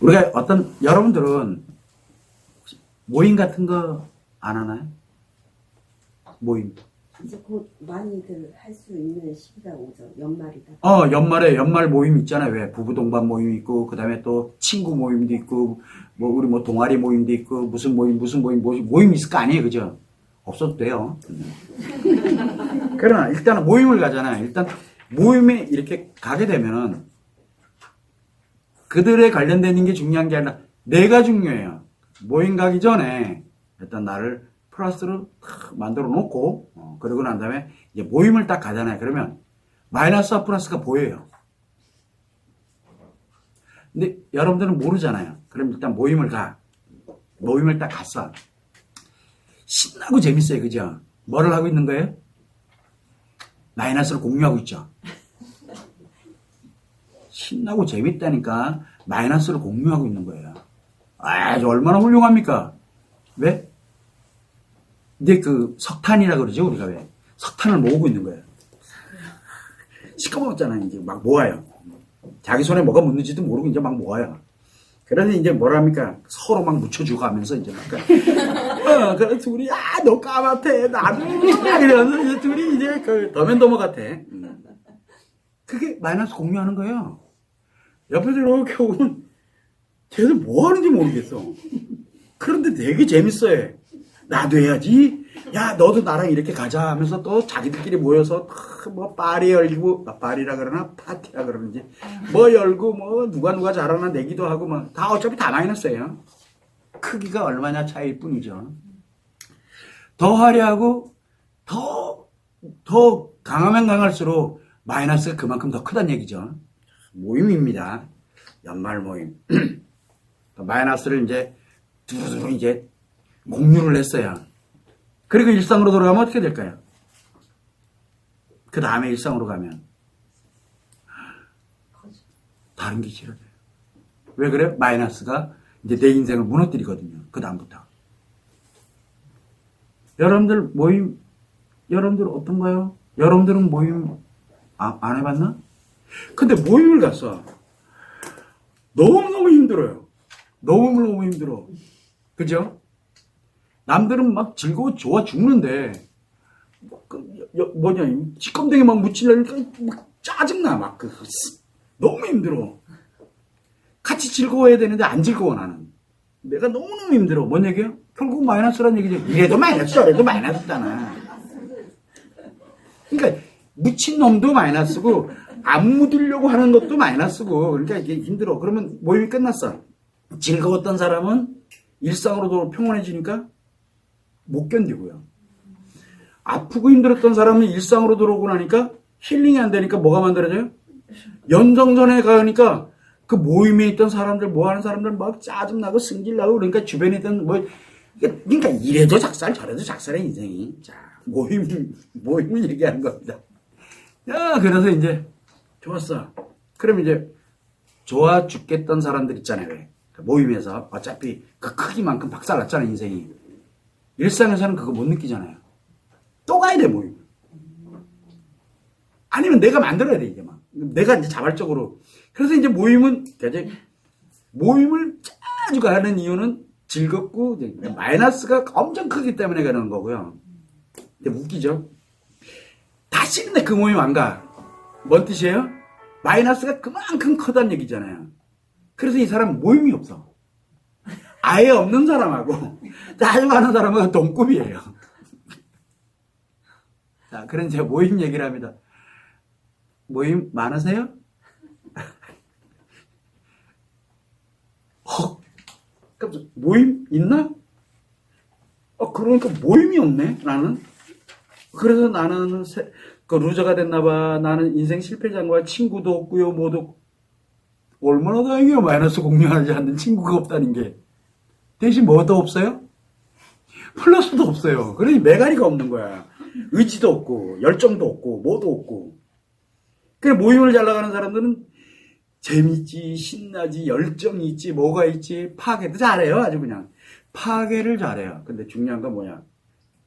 우리가 어떤, 여러분들은 모임 같은 거 안 하나요? 모임. 이제 곧 많이들 할 수 있는 시기가 오죠. 연말이다. 어, 연말에 연말 모임 있잖아요. 왜? 부부 동반 모임 있고, 그 다음에 또 친구 모임도 있고, 뭐, 우리 뭐 동아리 모임도 있고, 무슨 모임, 무슨 모임, 모임, 모임 있을 거 아니에요. 그죠? 없어도 돼요. 그러나 일단은 모임을 가잖아요. 일단 모임에 이렇게 가게 되면은 그들에 관련된 게 중요한 게 아니라 내가 중요해요. 모임 가기 전에 일단 나를 플러스로 탁 만들어 놓고, 어, 그러고 난 다음에 이제 모임을 딱 가잖아요. 그러면 마이너스와 플러스가 보여요. 근데 여러분들은 모르잖아요. 그럼 일단 모임을 가. 모임을 딱 갔어. 신나고 재밌어요. 그죠? 뭐를 하고 있는 거예요? 마이너스를 공유하고 있죠. 신나고 재밌다니까 마이너스를 공유하고 있는 거예요. 아주 얼마나 훌륭합니까? 왜? 근데 그 석탄이라 그러죠, 우리가 왜? 석탄을 모으고 있는 거예요. 시커멓잖아요, 이제 막 모아요. 자기 손에 뭐가 묻는지도 모르고 이제 막 모아요. 그래서 이제 뭐랍니까? 서로 막 묻혀주고 하면서 이제 막. 어, 그래 둘이, 야, 너 까맣대. 나도. 이러면서 이제 둘이 이제 그 더맨더머 같아. 음. 그게 마이너스 공유하는 거예요. 옆에서 이렇게 오면 쟤들 뭐 하는지 모르겠어. 그런데 되게 재밌어요. 나도 해야지. 야, 너도 나랑 이렇게 가자 하면서 또 자기들끼리 모여서 탁뭐 파리 열고, 아, 파리라 그러나 파티라 그러는지 뭐 열고 뭐 누가 누가 잘하나 내기도 하고 뭐다 어차피 다 마이너스예요. 크기가 얼마냐 차이일 뿐이죠. 더 화려하고 더, 더 강하면 강할수록 마이너스가 그만큼 더 크다는 얘기죠. 모임입니다. 연말 모임. 마이너스를 이제 두루두루 이제 공유를 했어요. 그리고 일상으로 돌아가면 어떻게 될까요? 그 다음에 일상으로 가면 다른 게 싫어져요. 왜 그래? 마이너스가 이제 내 인생을 무너뜨리거든요. 그 다음부터. 여러분들 모임, 여러분들 어떤가요? 여러분들은 모임 아- 안 해봤나? 근데 모임을 갔어. 너무너무 힘들어요. 너무너무 힘들어. 그죠? 남들은 막 즐거워 좋아 죽는데 그, 여- 뭐냐 막 묻히려니까 막 짜증나 막 그, 너무 힘들어 같이 즐거워해야 되는데 안 즐거워 나는 내가 너무너무 힘들어 뭔 얘기야? 결국 마이너스란 얘기죠 이래도 마이너스 저래도 마이너스잖아 그러니까 묻힌 놈도 마이너스고 안 묻으려고 하는 것도 마이너스고 그러니까 이게 힘들어 그러면 모임이 끝났어 즐거웠던 사람은 일상으로도 평온해지니까 못 견디고요. 아프고 힘들었던 사람은 일상으로 들어오고 나니까 힐링이 안 되니까 뭐가 만들어져요? 연정전에 가니까 그 모임에 있던 사람들, 뭐 하는 사람들 막 짜증나고 승질나고 그러니까 주변에 있던 뭐, 그러니까 이래도 작살, 저래도 작살의 인생이. 자, 모임, 모임을 얘기하는 겁니다. 야, 그래서 이제, 좋았어. 그럼 이제, 좋아 죽겠던 사람들 있잖아요. 왜? 그 모임에서 어차피 그 크기만큼 박살났잖아, 인생이. 일상에서는 그거 못 느끼잖아요. 또 가야 돼, 모임. 아니면 내가 만들어야 돼, 이제 막. 내가 이제 자발적으로. 그래서 이제 모임은, 이제 모임을 자주 가는 이유는 즐겁고, 마이너스가 엄청 크기 때문에 가는 거고요. 근데 웃기죠? 다시 근데 그 모임 안 가. 뭔 뜻이에요? 마이너스가 그만큼 크다는 얘기잖아요. 그래서 이 사람 모임이 없어. 아예 없는 사람하고 많은 사람은 동급이에요. 자, 그런 제가 모임 얘기를 합니다. 모임 많으세요? 헉, 모임 있나? 어, 그러니까 모임이 없네, 나는. 그래서 나는 세- 그 루저가 됐나봐. 나는 인생 실패자인 거야. 친구도 없고요, 뭐도. 얼마나 다행이에요. 마이너스 공유하지 않는 친구가 없다는 게. 대신 뭐도 없어요? 플러스도 없어요. 그러니 메가리가 없는 거야. 의지도 없고, 열정도 없고, 뭐도 없고. 그래, 모임을 잘 나가는 사람들은 재밌지, 신나지, 열정이 있지, 뭐가 있지, 파괴도 잘해요. 아주 그냥. 파괴를 잘해요. 근데 중요한 건 뭐냐.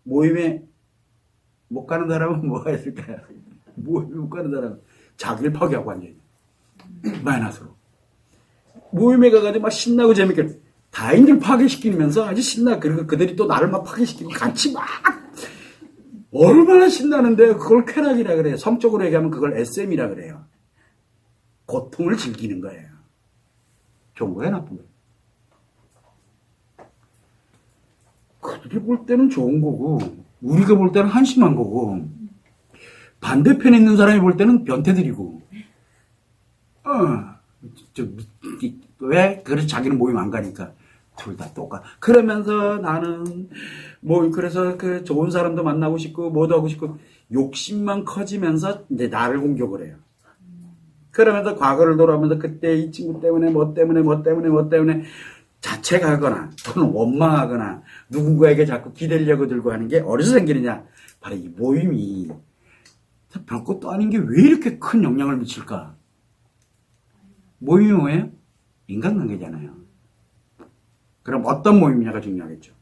모임에 못 가는 사람은 뭐가 있을까요? 모임에 못 가는 사람은 자기를 파괴하고 앉아있는. 마이너스로. 모임에 가가지고 막 신나고 재밌게 다인들 파괴시키면서 아주 신나. 그리고 그들이 또 나를 막 파괴시키고 같이 막 얼마나 신나는데 그걸 쾌락이라 그래요. 성적으로 얘기하면 그걸 SM이라 그래요. 고통을 즐기는 거예요. 좋은 거예요, 나쁜 거예요? 그들이 볼 때는 좋은 거고, 우리가 볼 때는 한심한 거고, 반대편에 있는 사람이 볼 때는 변태들이고, 어, 저, 미- 왜? 그래서 자기는 모임 안 가니까. 둘 다 똑같. 그러면서 나는, 뭐, 그래서 그 좋은 사람도 만나고 싶고, 뭐도 하고 싶고, 욕심만 커지면서 이제 나를 공격을 해요. 그러면서 과거를 돌아오면서 그때 이 친구 때문에 뭐 때문에 뭐 때문에 뭐 때문에 자책하거나 또는 원망하거나 누군가에게 자꾸 기대려고 들고 하는 게 어디서 생기느냐? 바로 이 모임이 별것도 아닌 게 왜 이렇게 큰 영향을 미칠까? 모임이 뭐예요? 인간관계잖아요. 그럼 어떤 모임이냐가 중요하겠죠.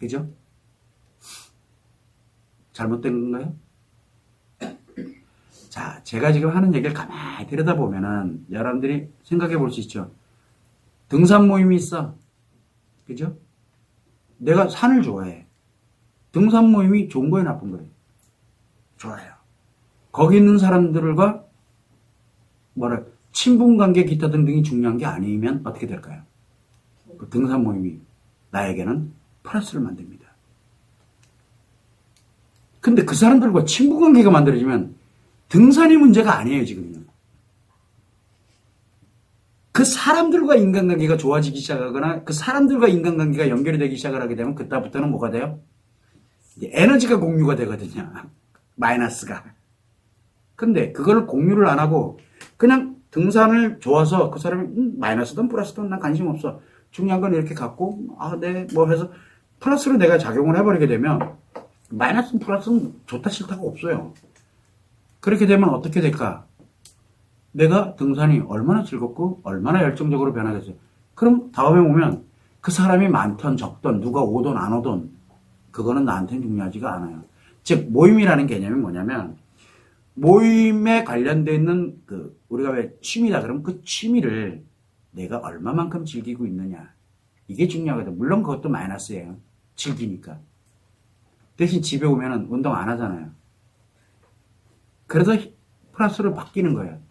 그죠? 잘못된 건가요? 자, 제가 지금 하는 얘기를 가만히 들여다보면은 여러분들이 생각해 볼 수 있죠. 등산 모임이 있어. 그죠? 내가 산을 좋아해. 등산 모임이 좋은 거예요, 나쁜 거예요? 좋아요. 거기 있는 사람들과 뭐라 친분 관계 기타 등등이 중요한 게 아니면 어떻게 될까요? 그 등산 모임이 나에게는 플러스를 만듭니다. 근데 그 사람들과 친분 관계가 만들어지면 등산이 문제가 아니에요, 지금요. 그 사람들과 인간관계가 좋아지기 시작하거나 그 사람들과 인간관계가 연결이 되기 시작을 하게 되면 그때부터는 뭐가 돼요? 에너지가 공유가 되거든요. 마이너스가. 근데 그걸 공유를 안 하고 그냥 등산을 좋아서 그 사람이 음, 마이너스든 플러스든 난 관심 없어. 중요한 건 이렇게 갖고 아, 네, 뭐 해서 플러스로 내가 작용을 해버리게 되면 마이너스는 플러스는 좋다 싫다가 없어요. 그렇게 되면 어떻게 될까? 내가 등산이 얼마나 즐겁고 얼마나 열정적으로 변하겠어요. 그럼 다음에 오면 그 사람이 많던 적던 누가 오든 안 오든 그거는 나한테는 중요하지가 않아요. 즉 모임이라는 개념이 뭐냐면 모임에 관련되어 있는 그 우리가 왜 취미다 그러면 그 취미를 내가 얼마만큼 즐기고 있느냐 이게 중요하거든. 물론 그것도 마이너스예요. 즐기니까. 대신 집에 오면은 운동 안 하잖아요. 그래서 플러스로 바뀌는 거예요.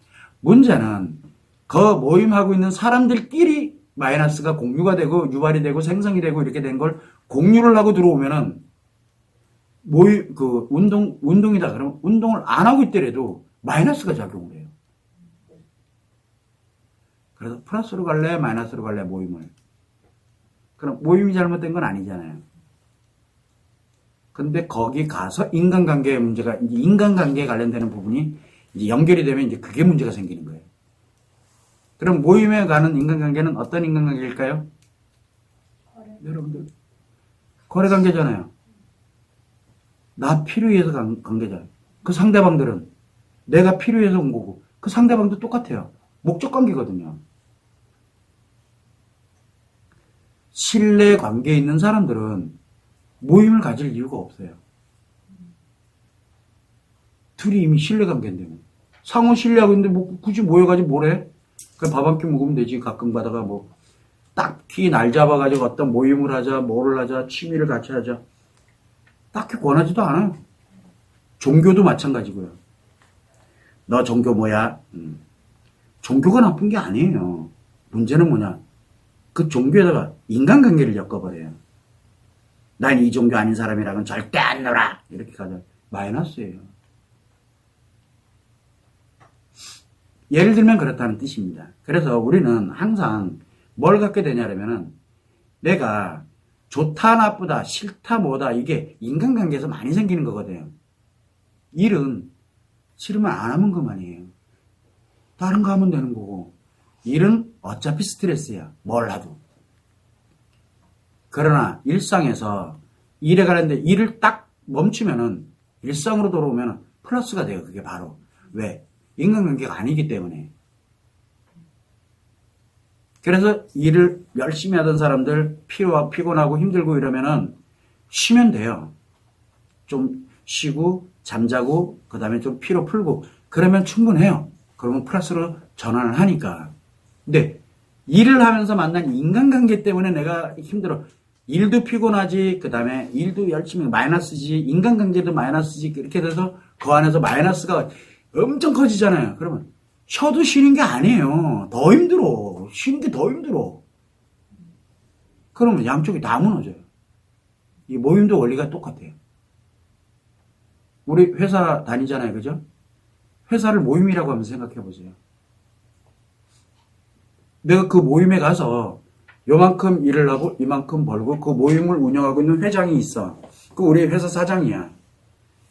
문제는 그 모임하고 있는 사람들끼리 마이너스가 공유가 되고 유발이 되고 생성이 되고 이렇게 된 걸 공유를 하고 들어오면은 모임 그 운동 운동이다 그러면 운동을 안 하고 있더라도 마이너스가 작용을 해요. 그래서 플러스로 갈래 마이너스로 갈래 모임을. 그럼 모임이 잘못된 건 아니잖아요. 근데 거기 가서 인간관계의 문제가 인간관계에 관련되는 부분이 이제 연결이 되면 이제 그게 문제가 생기는 거예요. 그럼 모임에 가는 인간관계는 어떤 인간관계일까요? 여러분들 거래 관계잖아요. 나 필요해서 간 관계잖아요. 그 상대방들은 내가 필요해서 온 거고 그 상대방도 똑같아요. 목적 관계거든요. 신뢰 관계에 있는 사람들은 모임을 가질 이유가 없어요. 둘이 이미 신뢰 관계인데 뭐. 상호 신뢰하고 있는데 뭐 굳이 모여가지고 뭘 해? 그냥 밥 한 끼 먹으면 되지. 가끔 가다가 뭐 딱히 날 잡아가지고 어떤 모임을 하자, 뭐를 하자, 취미를 같이 하자. 딱히 권하지도 않아요. 종교도 마찬가지고요. 너 종교 뭐야? 음. 종교가 나쁜 게 아니에요. 문제는 뭐냐? 그 종교에다가 인간관계를 엮어버려요. 난 이 종교 아닌 사람이랑은 절대 안 놀아. 이렇게 가자. 마이너스예요. 예를 들면 그렇다는 뜻입니다. 그래서 우리는 항상 뭘 갖게 되냐면은 내가 좋다 나쁘다 싫다 뭐다 이게 인간관계에서 많이 생기는 거거든요. 일은 싫으면 안 하면 그만이에요. 다른 거 하면 되는 거고 일은 어차피 스트레스야. 뭘 하도. 그러나 일상에서 일에 관련된 일을 딱 멈추면은 일상으로 돌아오면 플러스가 돼요. 그게 바로. 왜? 인간관계가 아니기 때문에. 그래서 일을 열심히 하던 사람들 피로, 피곤하고 힘들고 이러면은 쉬면 돼요. 좀 쉬고 잠자고 그 다음에 좀 피로 풀고 그러면 충분해요. 그러면 플러스로 전환을 하니까. 근데 일을 하면서 만난 인간관계 때문에 내가 힘들어. 일도 피곤하지, 그 다음에 일도 열심히 마이너스지, 인간관계도 마이너스지, 이렇게 돼서 그 안에서 마이너스가 엄청 커지잖아요. 그러면 쉬어도 쉬는 게 아니에요. 더 힘들어. 쉬는 게 더 힘들어. 그러면 양쪽이 다 무너져요. 이 모임도 원리가 똑같아요. 우리 회사 다니잖아요. 그죠? 회사를 모임이라고 하면서 생각해 보세요. 내가 그 모임에 가서 요만큼 일을 하고 이만큼 벌고 그 모임을 운영하고 있는 회장이 있어. 그 우리 회사 사장이야.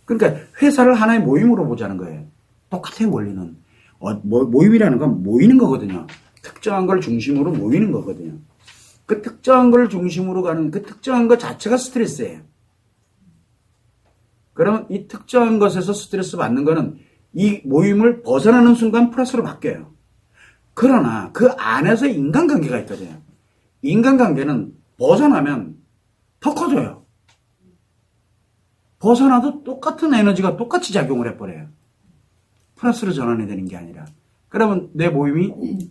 그러니까 회사를 하나의 모임으로 보자는 거예요. 똑같아요, 원리는. 어, 모, 모임이라는 건 모이는 거거든요. 특정한 걸 중심으로 모이는 거거든요. 그 특정한 걸 중심으로 가는 그 특정한 것 자체가 스트레스예요. 그러면 이 특정한 것에서 스트레스 받는 거는 이 모임을 벗어나는 순간 플러스로 바뀌어요. 그러나 그 안에서 인간관계가 있거든요. 인간관계는 벗어나면 더 커져요. 벗어나도 똑같은 에너지가 똑같이 작용을 해버려요. 플러스로 전환이 되는 게 아니라. 그러면 내 모임이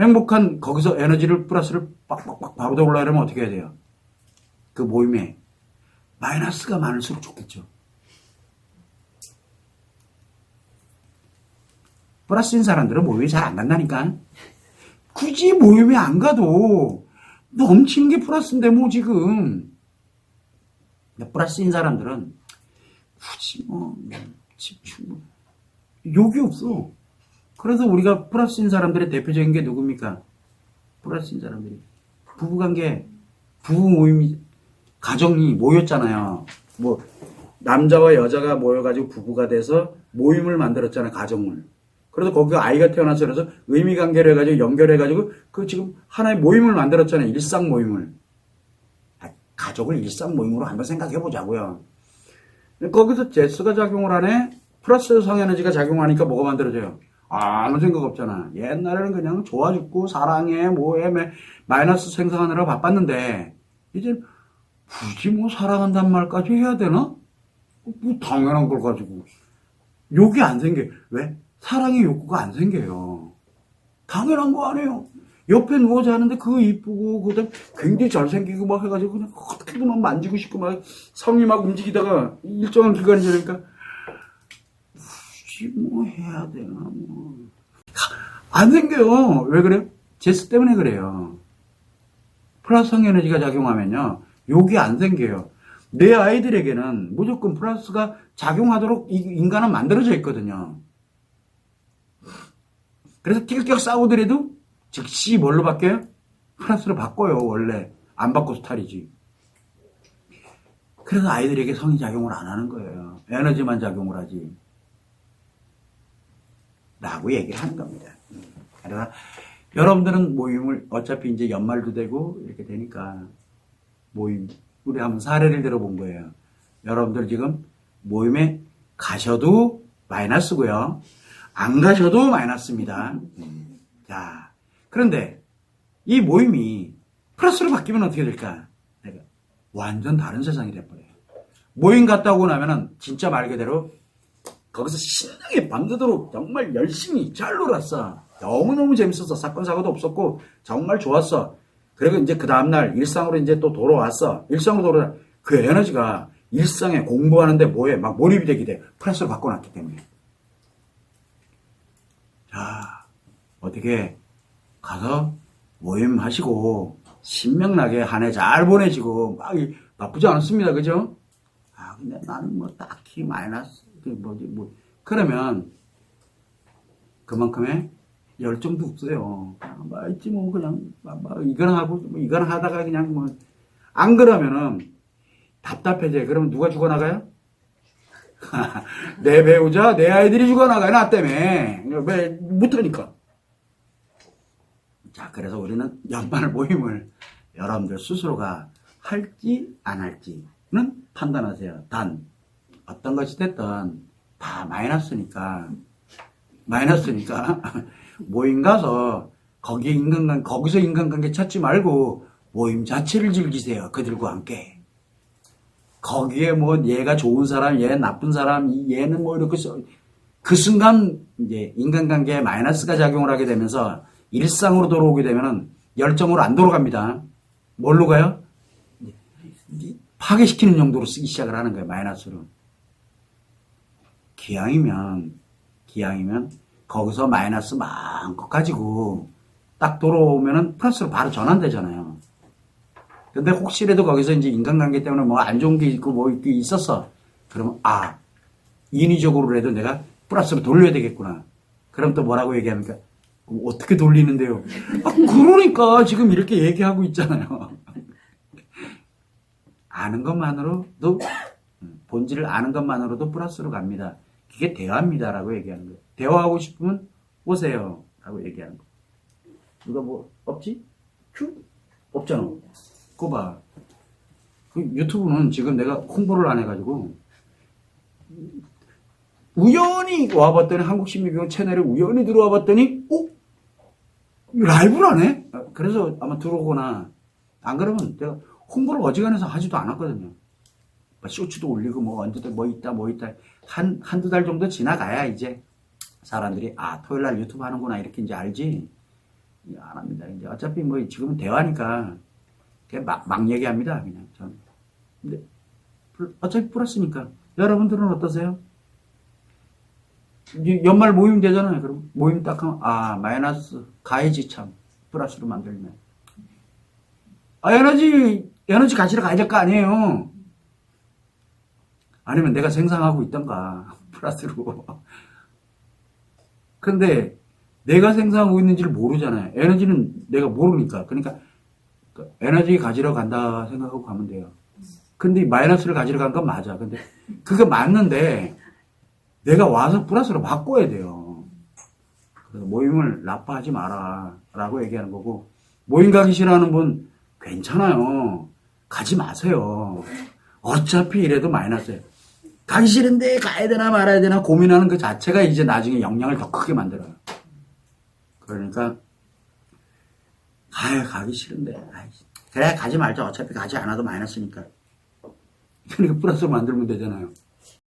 행복한 거기서 에너지를 플러스를 빡빡빡 바로 더 올라가려면 어떻게 해야 돼요? 그 모임에 마이너스가 많을수록 좋겠죠. 플러스인 사람들은 모임에 잘안 간다니까. 굳이 모임에 안 가도 넘치는 게 플러스인데 뭐 지금. 플러스인 사람들은 굳이 뭐 집중 뭐 욕이 없어. 그래서 우리가 플러스인 사람들의 대표적인 게 누굽니까? 플러스인 사람들이 부부관계 부부 모임이 가정이 모였잖아요. 뭐 남자와 여자가 모여가지고 부부가 돼서 모임을 만들었잖아요. 가정을. 그래서 거기가 아이가 태어나서 그래서 의미 관계를 해가지고 연결해가지고 그 지금 하나의 모임을 만들었잖아요. 일상 모임을. 아, 가족을 일상 모임으로 한번 생각해 보자고요. 거기서 제스가 작용을 하네. 플러스 성에너지가 작용하니까 뭐가 만들어져요? 아무 생각 없잖아. 옛날에는 그냥 좋아 죽고 사랑해 뭐해 매- 마이너스 생성하느라 바빴는데 이제 굳이 뭐 사랑한다는 말까지 해야 되나? 뭐 당연한 걸 가지고 욕이 안 생겨. 왜? 사랑의 욕구가 안 생겨요. 당연한 거 아니에요. 옆에 누워 자는데 그거 이쁘고 그다음 굉장히 잘생기고 막 해가지고 그냥 어떻게든 막 만지고 싶고 막 성이 막 움직이다가 일정한 기간이 지나니까 굳이 뭐 해야 되나 뭐. 안 생겨요. 왜 그래요? 제스 때문에 그래요. 플러스성 에너지가 작용하면요. 욕이 안 생겨요. 내 아이들에게는 무조건 플러스가 작용하도록 이 인간은 만들어져 있거든요. 그래서 틸격 싸우더라도 즉시 뭘로 바뀌어요? 플러스로 바꿔요, 원래. 안 바꿔 스타일이지. 그래서 아이들에게 성이 작용을 안 하는 거예요. 에너지만 작용을 하지. 라고 얘기를 하는 겁니다. 그래서 여러분들은 모임을 어차피 이제 연말도 되고 이렇게 되니까 모임 우리 한번 사례를 들어본 거예요. 여러분들 지금 모임에 가셔도 마이너스고요. 안 가셔도 마이너스입니다. 음. 자, 그런데 이 모임이 플러스로 바뀌면 어떻게 될까? 완전 다른 세상이 돼버려요. 모임 갔다 오고 나면은 진짜 말 그대로 거기서 신나게 밤새도록 정말 열심히 잘 놀았어. 너무너무 재밌었어. 사건, 사고도 없었고, 정말 좋았어. 그리고 이제 그 다음날 일상으로 이제 또 돌아왔어. 일상으로 돌아와. 그 에너지가 일상에 공부하는데 뭐에 막 몰입이 되게 돼. 플러스로 바꿔놨기 때문에. 자, 어떻게 가서 모임 하시고, 신명나게 한 해 잘 보내시고, 막 이- 나쁘지 않습니다. 그죠? 아, 근데 나는 뭐 딱히 마이너스, 그 뭐지, 뭐. 그러면 그만큼의 열정도 없어요. 그냥 뭐 있지 뭐 그냥 막, 막 이거나 하고 뭐 이거나 하다가 그냥 뭐 안 그러면은 답답해져. 그러면 누가 죽어나가요? 내 배우자, 내 아이들이 죽어나가요. 나 때문에. 왜 못하니까. 자, 그래서 우리는 연말 모임을 여러분들 스스로가 할지 안 할지는 판단하세요. 단 어떤 것이 됐든 다 마이너스니까 마이너스니까 모임 가서 거기 인간관 거기서 인간관계 찾지 말고 모임 자체를 즐기세요. 그들과 함께. 거기에 뭐 얘가 좋은 사람, 얘 나쁜 사람, 이 얘는 뭐 이렇게 써- 그 순간 이제 인간관계에 마이너스가 작용을 하게 되면서 일상으로 돌아오게 되면은 열정으로 안 돌아갑니다. 뭘로 가요? 파괴시키는 용도로 쓰기 시작을 하는 거예요. 마이너스로. 기왕이면 기왕이면 거기서 마이너스 마음껏 가지고 딱 돌아오면은 플러스로 바로 전환되잖아요. 근데 혹시라도 거기서 이제 인간관계 때문에 뭐 안 좋은 게 있고 뭐 이게 있었어. 그러면 아 인위적으로라도 내가 플러스로 돌려야 되겠구나. 그럼 또 뭐라고 얘기합니까? 어떻게 돌리는데요? 아, 그러니까 지금 이렇게 얘기하고 있잖아요. 아는 것만으로도 본질을 아는 것만으로도 플러스로 갑니다. 그게 대화입니다라고 얘기하는 거예요. 대화하고 싶으면 오세요 라고 얘기하는 거. 누가 뭐 없지? 큐? 없잖아. 그거 봐. 그 유튜브는 지금 내가 홍보를 안 해가지고 우연히 와봤더니 한국신미경 채널에 우연히 들어와 봤더니 어? 라이브를 안 해? 아, 그래서 아마 들어오거나 안 그러면 내가 홍보를 어지간해서 하지도 않았거든요. 뭐 쇼츠도 올리고 뭐 언제든 뭐 있다 뭐 있다 한 한두 달 정도 지나가야 이제 사람들이 아 토요일 날 유튜브 하는구나 이렇게 이제 알지 안 합니다. 이제 어차피 뭐 지금은 대화니까 막, 막 얘기합니다. 그냥 전. 근데 플- 어차피 플러스니까 여러분들은 어떠세요? 이 연말 모임 되잖아요. 그럼 모임 딱 하면 아 마이너스 가야지 참 플러스로 만들면 아 에너지 에너지 가지러 가야 될 거 아니에요. 아니면 내가 생산하고 있던가 플러스로. 근데 내가 생산하고 있는지를 모르잖아요. 에너지는 내가 모르니까. 그러니까 그 에너지 가지러 간다 생각하고 가면 돼요. 근데 마이너스를 가지러 간 건 맞아. 근데 그거 맞는데 내가 와서 플러스로 바꿔야 돼요. 그래서 모임을 나빠하지 마라. 라고 얘기하는 거고, 모임 가기 싫어하는 분 괜찮아요. 가지 마세요. 어차피 이래도 마이너스예요. 가기 싫은데 가야 되나 말아야 되나 고민하는 그 자체가 이제 나중에 영향을 더 크게 만들어요. 그러니까, 아유, 가기 싫은데. 아이, 그래, 가지 말자. 어차피 가지 않아도 마이너스니까. 그러니까 플러스로 만들면 되잖아요.